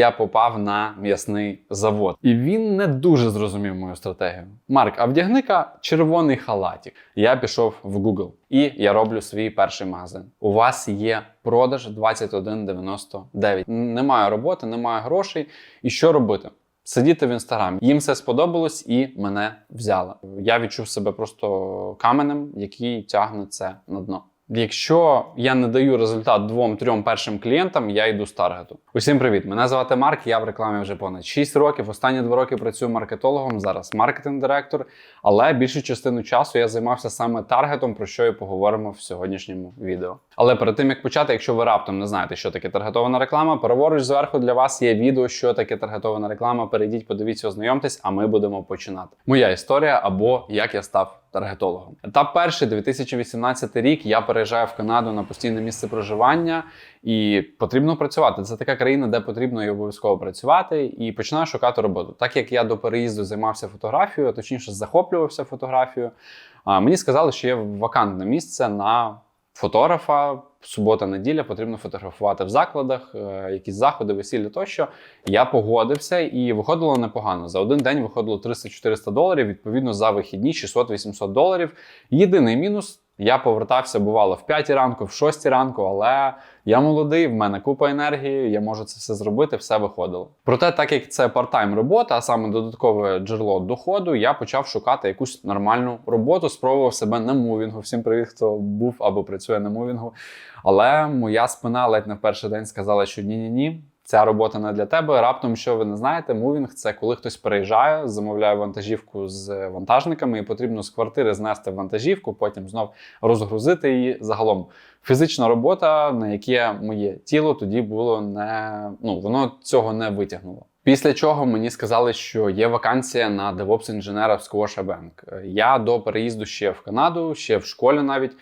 я попав на м'ясний завод. І він не дуже зрозумів мою стратегію. Марк, а вдягни-ка червоний халатик. Я пішов в Google і я роблю свій перший магазин. У вас є продаж 2199. Немає роботи, немає грошей. І що робити? Сидіти в інстаграмі. Їм все сподобалось і мене взяли. Я відчув себе просто каменем, який тягне це на дно. Якщо я не даю результат двом-трьом першим клієнтам, я йду з таргету. Усім привіт! Мене звати Марк. Я в рекламі вже понад 6 років. Останні 2 роки працюю маркетологом. Зараз маркетинг-директор. Але більшу частину часу я займався саме таргетом, про що і поговоримо в сьогоднішньому відео. Але перед тим як почати, якщо ви раптом не знаєте, що таке таргетована реклама, праворуч зверху для вас є відео, що таке таргетована реклама. Перейдіть, подивіться, ознайомтесь, а ми будемо починати. Моя історія або як я став таргетологом. Етап перший 2018 рік. Я переїжджаю в Канаду на постійне місце проживання, і потрібно працювати. Це така країна, де потрібно і обов'язково працювати, і починаю шукати роботу. Так як я до переїзду займався фотографією, а точніше захоплювався фотографією. Мені сказали, що є вакантне місце на фотографа. Субота, неділя потрібно фотографувати в закладах, е, якісь заходи, весілля тощо. Я погодився і виходило непогано. За один день виходило 300-400 доларів. Відповідно, за вихідні 600-800 доларів. Єдиний мінус. Я повертався, бувало, в 5 ранку, в 6 ранку, але я молодий, в мене купа енергії, я можу це все зробити, все виходило. Проте, так як це парт-тайм робота, а саме додаткове джерело доходу, я почав шукати якусь нормальну роботу, спробував себе на мувінгу. Всім привіт, хто був або працює на мувінгу. Але моя спина ледь в перший день сказала, що ні-ні-ні. Ця робота не для тебе. Раптом, що ви не знаєте, мувінг це коли хтось переїжджає, замовляє вантажівку з вантажниками, і потрібно з квартири знести вантажівку, потім знов розгрузити її. Загалом фізична робота, на яке моє тіло тоді було не ну воно цього не витягнуло. Після чого мені сказали, що є вакансія на DevOps інженера в Scotiabank. Я до переїзду ще в Канаду, ще в школі навіть.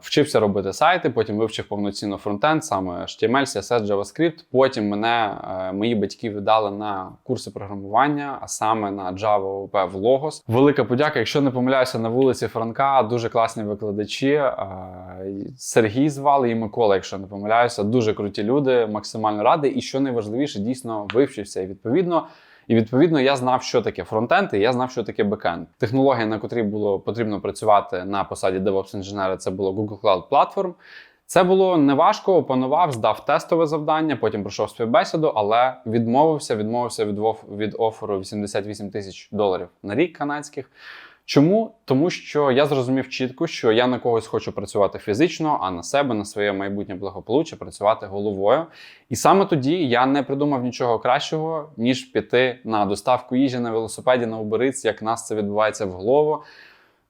Вчився робити сайти, потім вивчив повноцінно фронтенд, саме HTML, CSS, JavaScript. Потім мене е, мої батьки віддали на курси програмування, а саме на Java OP в Logos. Велика подяка. Якщо не помиляюся, на вулиці Франка дуже класні викладачі. Е, Сергій звали і Микола, якщо не помиляюся, дуже круті люди, максимально радий. І що найважливіше, дійсно вивчився. І відповідно. І відповідно я знав, що таке фронтенд, і я знав, що таке бекенд. Технологія, на котрій було потрібно працювати на посаді DevOps інженера, це було Google Cloud Platform. Це було неважко, опанував, здав тестове завдання, потім пройшов співбесіду, але відмовився, відмовився від, від оферу 88 тисяч доларів на рік канадських. Чому? Тому що я зрозумів чітко, що я на когось хочу працювати фізично, а на себе, на своє майбутнє благополуччя працювати головою. І саме тоді я не придумав нічого кращого, ніж піти на доставку їжі на велосипеді на Убериць, як нас це відбувається в голову.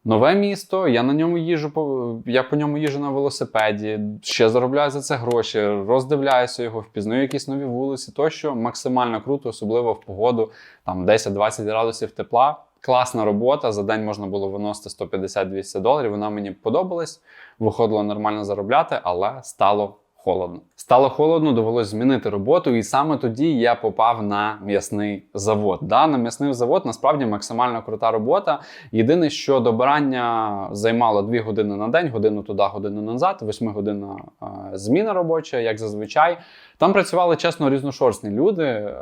Нове місто, я на ньому їжу я по ньому їжу на велосипеді, ще заробляю за це гроші, роздивляюся його, впізнаю якісь нові вулиці, тощо максимально круто, особливо в погоду, там 10-20 градусів тепла. Класна робота. За день можна було виносити 150-200 доларів. Вона мені подобалась, виходило нормально заробляти, але стало холодно. Стало холодно, довелося змінити роботу, і саме тоді я попав на м'ясний завод. Да, На м'ясний завод насправді максимально крута робота. Єдине, що добирання займало 2 години на день, годину туди, годину назад, 8 годинна е, зміна робоча, як зазвичай. Там працювали чесно різношорстні люди. Е,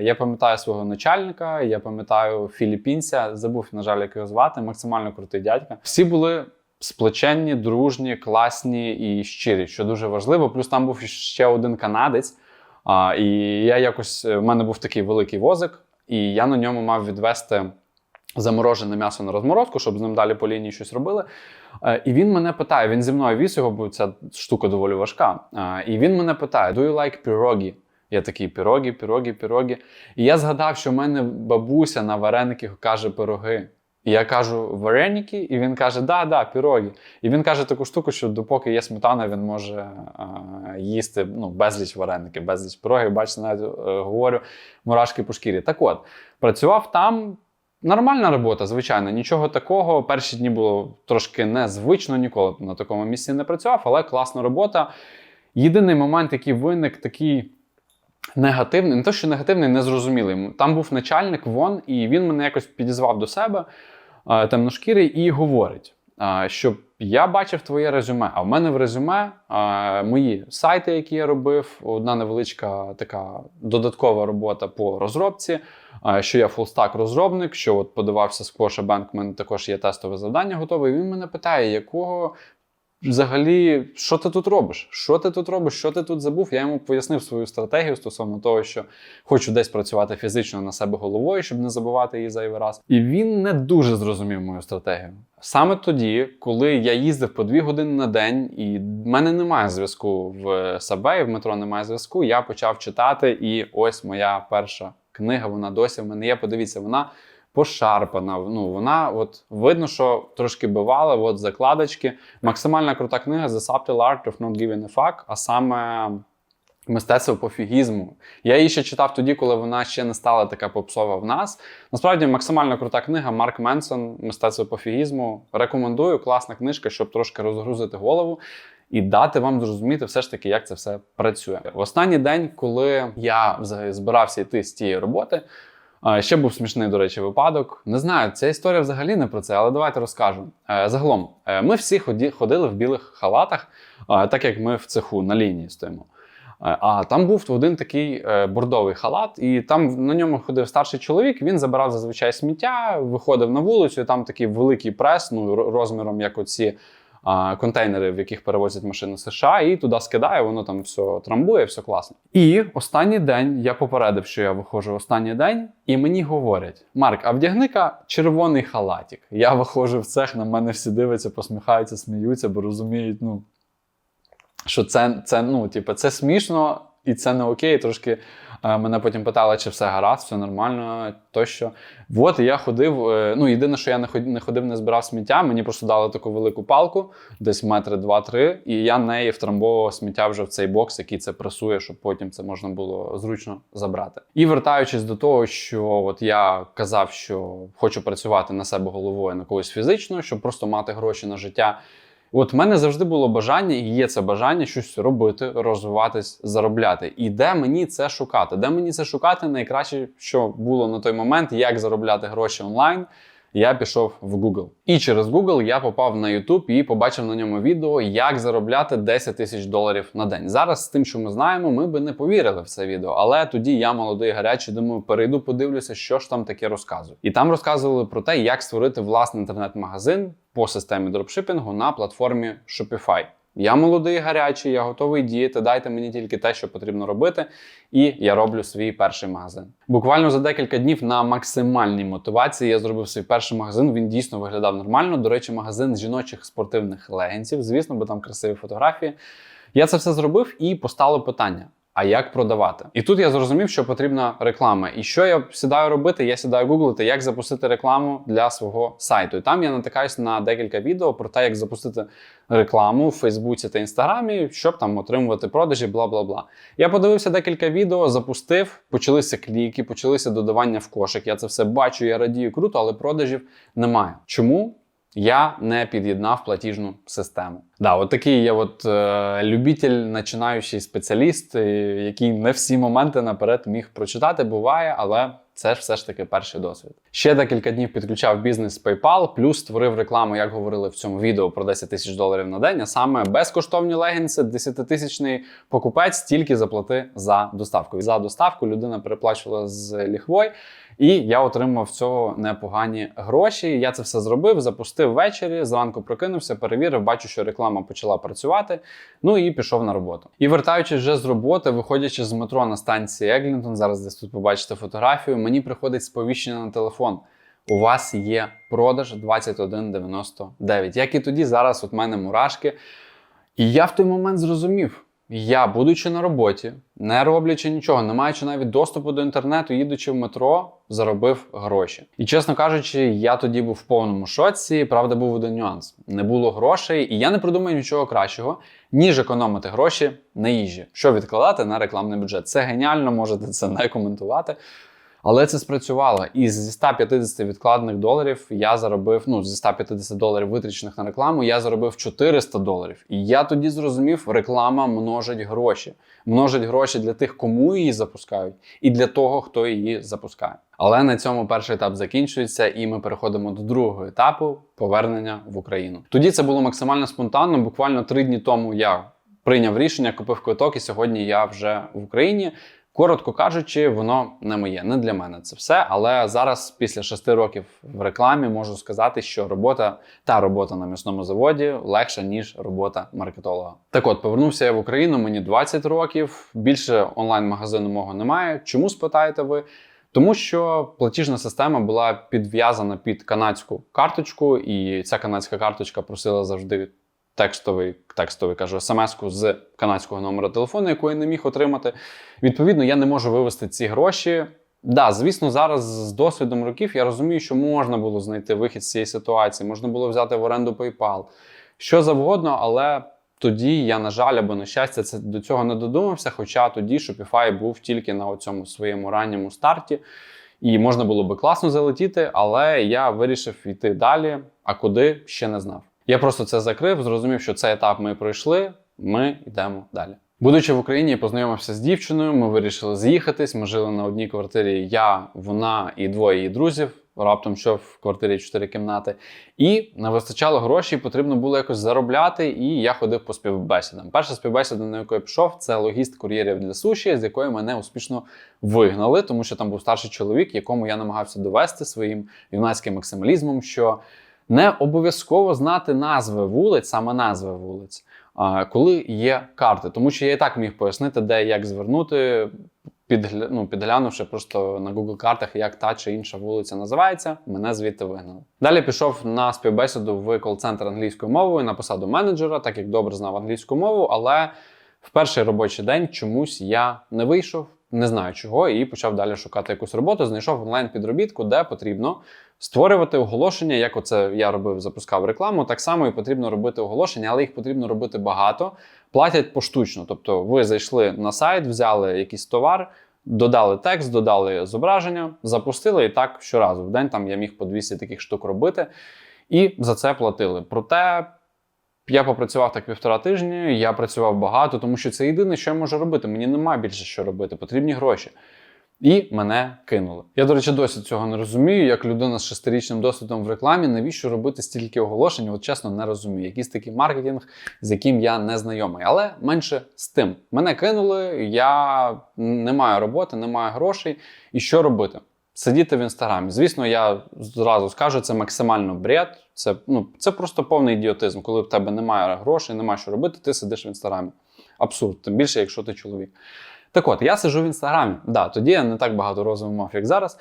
я пам'ятаю свого начальника, я пам'ятаю філіппінця, забув, на жаль, як його звати, максимально крутий дядька. Всі були сплеченні, дружні, класні і щирі, що дуже важливо. Плюс там був ще один канадець. А, І я якось в мене був такий великий возик, і я на ньому мав відвести заморожене м'ясо на розморозку, щоб з ним далі по лінії щось робили. І він мене питає: він зі мною віз його, бо ця штука доволі важка. І він мене питає: Do you like pierogi? Я такий піроги, піроги, піроги. І я згадав, що в мене бабуся на варениках каже пироги. І я кажу вареники, і він каже, да, да, піроги. І він каже таку штуку, що допоки є сметана, він може а, їсти ну, безліч вареників, безліч пирогів. Бачите, навіть е, говорю мурашки по шкірі. Так от, працював там. Нормальна робота, звичайно, нічого такого. Перші дні було трошки незвично, ніколи на такому місці не працював, але класна робота. Єдиний момент, який виник, такий негативний, не то, що негативний, незрозумілий. Там був начальник вон, і він мене якось підізвав до себе темношкірий і говорить: а, щоб я бачив твоє резюме. А в мене в резюме мої сайти, які я робив, одна невеличка така додаткова робота по розробці. Що я фулстак розробник, що от подавався з Squash Bank, мене також є тестове завдання готове. І він мене питає, якого взагалі, що ти тут робиш? Що ти тут робиш? Що ти тут забув? Я йому пояснив свою стратегію стосовно того, що хочу десь працювати фізично на себе головою, щоб не забувати її зайвий раз. І він не дуже зрозумів мою стратегію. Саме тоді, коли я їздив по дві години на день, і в мене немає зв'язку в Сабе, в метро немає зв'язку, я почав читати, і ось моя перша книга, вона досі в мене є. Подивіться, вона пошарпана. Ну, вона от видно, що трошки бивала, от закладочки. Максимальна крута книга The Subtle Art of Not Giving a Fuck, а саме мистецтво пофігізму. Я її ще читав тоді, коли вона ще не стала така попсова в нас. Насправді, максимально крута книга Марк Менсон, мистецтво пофігізму. Рекомендую, класна книжка, щоб трошки розгрузити голову. І дати вам зрозуміти все ж таки, як це все працює. В останній день, коли я взагалі збирався йти з тієї роботи, Ще був смішний, до речі, випадок. Не знаю, ця історія взагалі не про це, але давайте розкажу. Е, Загалом, е, ми всі ходили в білих халатах, е, так як ми в цеху на лінії стоїмо. А там був один такий бордовий халат, і там на ньому ходив старший чоловік. Він забирав зазвичай сміття, виходив на вулицю. і Там такий великий прес, ну розміром, як оці контейнери, в яких перевозять машини США, і туди скидає, воно там все трамбує, все класно. І останній день я попередив, що я виходжу останній день, і мені говорять: Марк, а вдягни-ка червоний халатик. Я виходжу в цех, на мене всі дивляться, посміхаються, сміються, бо розуміють, ну що це, це, ну, типу, це смішно і це не окей. Трошки мене потім питали, чи все гаразд, все нормально, тощо. От я ходив. е, ну, єдине, що я не ходив, не збирав сміття. Мені просто дали таку велику палку, десь метри два-три, і я неї втрамбовував сміття вже в цей бокс, який це пресує, щоб потім це можна було зручно забрати. І вертаючись до того, що от я казав, що хочу працювати на себе головою на когось фізично, щоб просто мати гроші на життя. От в мене завжди було бажання, і є це бажання щось робити, розвиватись, заробляти. І де мені це шукати? Де мені це шукати? Найкраще, що було на той момент, як заробляти гроші онлайн. Я пішов в Google. І через Google я попав на YouTube і побачив на ньому відео, як заробляти 10 тисяч доларів на день. Зараз з тим, що ми знаємо, ми би не повірили в це відео. Але тоді я молодий гарячий, думаю, перейду, подивлюся, що ж там таке розказує. І там розказували про те, як створити власний інтернет-магазин по системі дропшипінгу на платформі Shopify. Я молодий, гарячий, я готовий діяти. Дайте мені тільки те, що потрібно робити, і я роблю свій перший магазин. Буквально за декілька днів на максимальній мотивації я зробив свій перший магазин. Він дійсно виглядав нормально. До речі, магазин жіночих спортивних легенців. звісно, бо там красиві фотографії. Я це все зробив і постало питання: а як продавати? І тут я зрозумів, що потрібна реклама. І що я сідаю робити? Я сідаю гуглити, як запустити рекламу для свого сайту. І там я натикаюсь на декілька відео про те, як запустити рекламу в Фейсбуці та Інстаграмі, щоб там отримувати продажі, бла бла бла. Я подивився декілька відео, запустив, почалися кліки, почалися додавання в кошик. Я це все бачу, я радію круто, але продажів немає. Чому? Я не під'єднав платіжну систему. Да, от такий є от е, любитель, починаючий спеціаліст, е, який не всі моменти наперед міг прочитати. Буває, але це ж все ж таки перший досвід. Ще декілька днів підключав бізнес PayPal, плюс створив рекламу, як говорили в цьому відео про 10 тисяч доларів на день. А саме безкоштовні легінси, 10-тисячний покупець тільки заплати за доставку. За доставку людина переплачувала з ліхвой. І я отримав цього непогані гроші. Я це все зробив, запустив ввечері, зранку прокинувся, перевірив, бачу, що реклама почала працювати. Ну і пішов на роботу. І вертаючись вже з роботи, виходячи з метро на станції Еглінтон, зараз десь тут побачите фотографію. Мені приходить сповіщення на телефон. У вас є продаж 2199. Як і тоді, зараз от мене мурашки. І я в той момент зрозумів. Я, будучи на роботі, не роблячи нічого, не маючи навіть доступу до інтернету, їдучи в метро, заробив гроші. І чесно кажучи, я тоді був в повному шоці. Правда, був один нюанс: не було грошей, і я не придумаю нічого кращого, ніж економити гроші на їжі, що відкладати на рекламний бюджет. Це геніально, можете це не коментувати. Але це спрацювало. І зі 150 відкладених доларів я заробив, ну, зі 150 доларів витрачених на рекламу, я заробив 400 доларів. І я тоді зрозумів, реклама множить гроші. Множить гроші для тих, кому її запускають, і для того, хто її запускає. Але на цьому перший етап закінчується, і ми переходимо до другого етапу повернення в Україну. Тоді це було максимально спонтанно. Буквально три дні тому я прийняв рішення, купив квиток, і сьогодні я вже в Україні. Коротко кажучи, воно не моє, не для мене це все. Але зараз, після шести років в рекламі, можу сказати, що робота та робота на м'ясному заводі легша ніж робота маркетолога. Так от повернувся я в Україну. Мені 20 років. Більше онлайн-магазину мого немає. Чому спитаєте ви? Тому що платіжна система була підв'язана під канадську карточку, і ця канадська карточка просила завжди текстовий, текстовий кажу, смс-ку з канадського номера телефону, яку я не міг отримати. Відповідно, я не можу вивести ці гроші. Да, звісно, зараз з досвідом років я розумію, що можна було знайти вихід з цієї ситуації, можна було взяти в оренду PayPal, що завгодно, але тоді я, на жаль, або на щастя, це до цього не додумався. Хоча тоді Shopify був тільки на цьому своєму ранньому старті, і можна було би класно залетіти, але я вирішив йти далі. А куди ще не знав. Я просто це закрив, зрозумів, що цей етап ми пройшли. Ми йдемо далі. Будучи в Україні, я познайомився з дівчиною. Ми вирішили з'їхатись. Ми жили на одній квартирі. Я, вона і двоє її друзів. Раптом що в квартирі чотири кімнати, і не вистачало грошей, потрібно було якось заробляти. І я ходив по співбесідам. Перша співбесіда, на яку я пішов, це логіст кур'єрів для суші, з якої мене успішно вигнали, тому що там був старший чоловік, якому я намагався довести своїм юнацьким максималізмом, що не обов'язково знати назви вулиць, саме назви вулиць, коли є карти. Тому що я і так міг пояснити, де і як звернути, підгля... ну, підглянувши просто на Google картах, як та чи інша вулиця називається, мене звідти вигнали. Далі пішов на співбесіду в кол-центр англійською мовою на посаду менеджера, так як добре знав англійську мову, але в перший робочий день чомусь я не вийшов. Не знаю чого, і почав далі шукати якусь роботу. Знайшов онлайн підробітку, де потрібно створювати оголошення, як оце я робив, запускав рекламу. Так само і потрібно робити оголошення, але їх потрібно робити багато. Платять поштучно. Тобто, ви зайшли на сайт, взяли якийсь товар, додали текст, додали зображення, запустили і так щоразу. В день там я міг по 200 таких штук робити, і за це платили. Проте. Я попрацював так півтора тижні, я працював багато, тому що це єдине, що я можу робити. Мені немає більше що робити, потрібні гроші. І мене кинули. Я, до речі, досі цього не розумію. Як людина з шестирічним досвідом в рекламі, навіщо робити стільки оголошень? От чесно, не розумію. Якийсь такий маркетинг, з яким я не знайомий. Але менше з тим. Мене кинули, я не маю роботи, не маю грошей. І що робити? Сидіти в інстаграмі. Звісно, я зразу скажу, це максимально бред. Це ну, це просто повний ідіотизм. Коли в тебе немає грошей, немає що робити, ти сидиш в інстаграмі. Абсурд, тим більше, якщо ти чоловік. Так от, я сижу в інстаграмі. Да, Тоді я не так багато розуму мав, як зараз.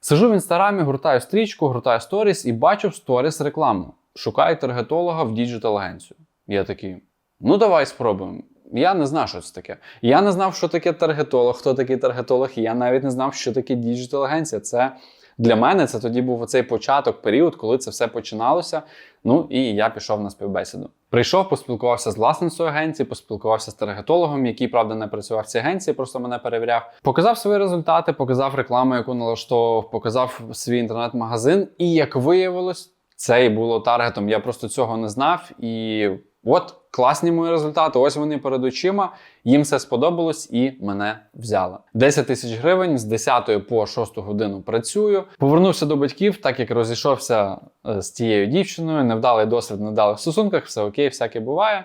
Сижу в інстаграмі, гуртаю стрічку, гуртаю сторіс і бачу в сторіс рекламу. Шукаю таргетолога в діджитал-агенцію. Я такий, ну давай спробуємо. Я не знав, що це таке. Я не знав, що таке таргетолог, хто такий таргетолог, я навіть не знав, що таке діджитал-агенція. Це для мене це тоді був оцей початок, період, коли це все починалося. Ну і я пішов на співбесіду. Прийшов, поспілкувався з власницею агенції, поспілкувався з таргетологом, який правда не працював в цій агенції, просто мене перевіряв. Показав свої результати, показав рекламу, яку налаштовував, показав свій інтернет-магазин. І як виявилось, це і було таргетом. Я просто цього не знав і. От класні мої результати. Ось вони перед очима. Їм все сподобалось і мене взяли. 10 тисяч гривень з 10 по 6 годину працюю. Повернувся до батьків, так як розійшовся е, з тією дівчиною. Невдалий досвід, невдалих стосунках, все окей, всяке буває.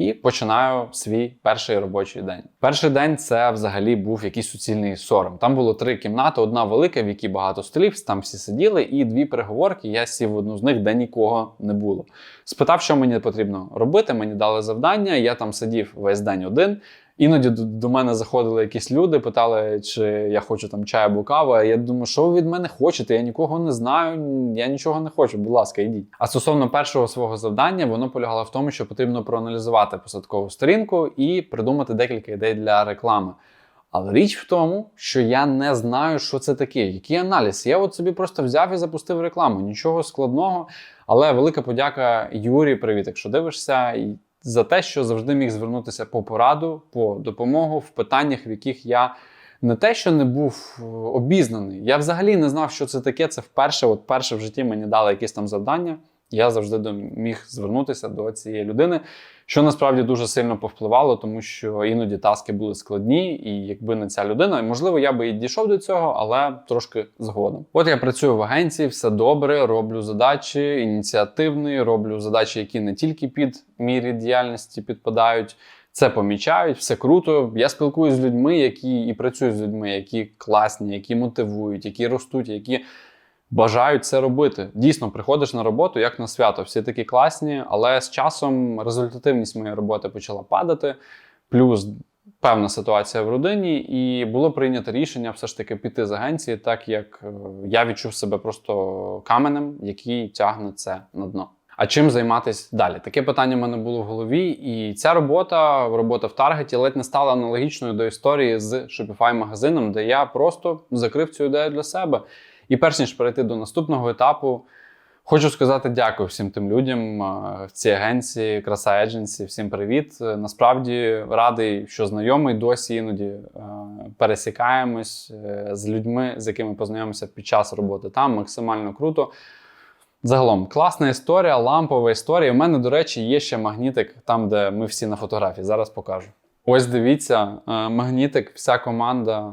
І починаю свій перший робочий день. Перший день це взагалі був якийсь суцільний сором. Там було три кімнати: одна велика, в якій багато столів, там всі сиділи, і дві переговорки. Я сів в одну з них, де нікого не було. Спитав, що мені потрібно робити. Мені дали завдання. Я там сидів весь день один. Іноді до мене заходили якісь люди, питали, чи я хочу там чай або каву. Я думаю, що ви від мене хочете? Я нікого не знаю, я нічого не хочу. Будь ласка, йдіть. А стосовно першого свого завдання, воно полягало в тому, що потрібно проаналізувати посадкову сторінку і придумати декілька ідей для реклами. Але річ в тому, що я не знаю, що це таке, який аналіз. Я от собі просто взяв і запустив рекламу. Нічого складного. Але велика подяка Юрі. Привіт, якщо дивишся за те, що завжди міг звернутися по пораду, по допомогу в питаннях, в яких я не те, що не був е, обізнаний. Я взагалі не знав, що це таке. Це вперше, от перше в житті мені дали якісь там завдання. Я завжди міг звернутися до цієї людини, що насправді дуже сильно повпливало, тому що іноді таски були складні, і якби не ця людина, можливо, я би і дійшов до цього, але трошки згодом. От я працюю в агенції, все добре, роблю задачі ініціативні, роблю задачі, які не тільки під мірі діяльності підпадають. Це помічають, все круто. Я спілкуюся з людьми, які і працюю з людьми, які класні, які мотивують, які ростуть, які бажають це робити. Дійсно, приходиш на роботу як на свято. Всі такі класні, але з часом результативність моєї роботи почала падати. Плюс певна ситуація в родині, і було прийнято рішення все ж таки піти з агенції, так як е, я відчув себе просто каменем, який тягне це на дно. А чим займатися далі? Таке питання в мене було в голові, і ця робота, робота в Таргеті, ледь не стала аналогічною до історії з Shopify магазином, де я просто закрив цю ідею для себе. І перш ніж перейти до наступного етапу, хочу сказати дякую всім тим людям е, в цій агенції, Краса Agency, Всім привіт. Е, Насправді радий, що знайомий досі іноді е, пересікаємось з людьми, з якими познайомимося під час роботи там. Максимально круто. Загалом, класна історія, лампова історія. У мене, до речі, є ще магнітик там, де ми всі на фотографії. Зараз покажу. Ось дивіться, е, магнітик, вся команда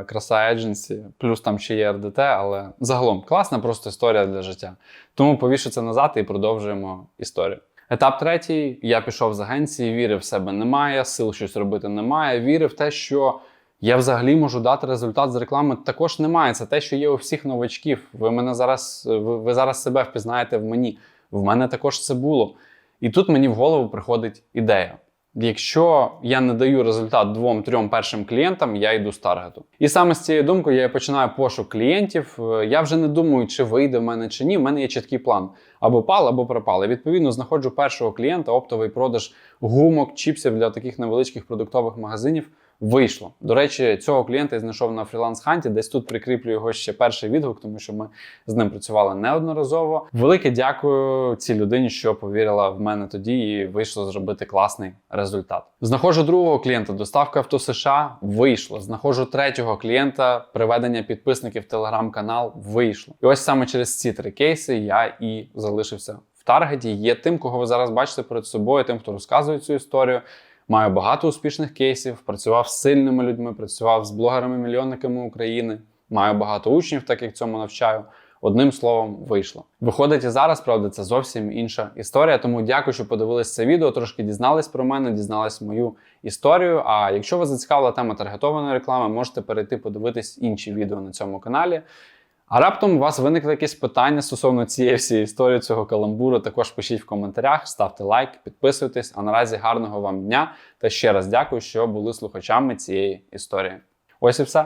е, Краса Agency, плюс там ще є РДТ, але загалом класна просто історія для життя. Тому повішу це назад і продовжуємо історію. Етап третій. Я пішов з агенції, вірив в себе немає, сил щось робити немає. Вірив в те, що я взагалі можу дати результат з реклами. Також немає. Це те, що є у всіх новачків. Ви мене зараз, ви, ви зараз себе впізнаєте в мені. В мене також це було. І тут мені в голову приходить ідея. Якщо я не даю результат двом-трьом першим клієнтам, я йду з таргету. І саме з цією думкою я починаю пошук клієнтів. Е, Я вже не думаю, чи вийде в мене чи ні. В мене є чіткий план: або пал, або пропал. І відповідно знаходжу першого клієнта, оптовий продаж гумок, чіпсів для таких невеличких продуктових магазинів. Вийшло. До речі, цього клієнта я знайшов на фріланс-ханті. Десь тут прикріплю його ще перший відгук, тому що ми з ним працювали неодноразово. Велике дякую цій людині, що повірила в мене тоді і вийшло зробити класний результат. Знаходжу другого клієнта, доставка авто США вийшло. Знаходжу третього клієнта, приведення підписників в телеграм-канал вийшло. І ось саме через ці три кейси я і залишився в таргеті. Є тим, кого ви зараз бачите перед собою, тим, хто розказує цю історію. Маю багато успішних кейсів, працював з сильними людьми, працював з блогерами-мільйонниками України. Маю багато учнів, так як цьому навчаю. Одним словом, вийшло. Виходить і зараз, правда, це зовсім інша історія. Тому дякую, що подивились це відео. Трошки дізнались про мене, дізнались мою історію. А якщо вас зацікавила тема таргетованої реклами, можете перейти подивитись інші відео на цьому каналі. А раптом у вас виникли якісь питання стосовно цієї всієї історії цього каламбуру, також пишіть в коментарях, ставте лайк, підписуйтесь. А наразі гарного вам дня та ще раз дякую, що були слухачами цієї історії. Ось і все.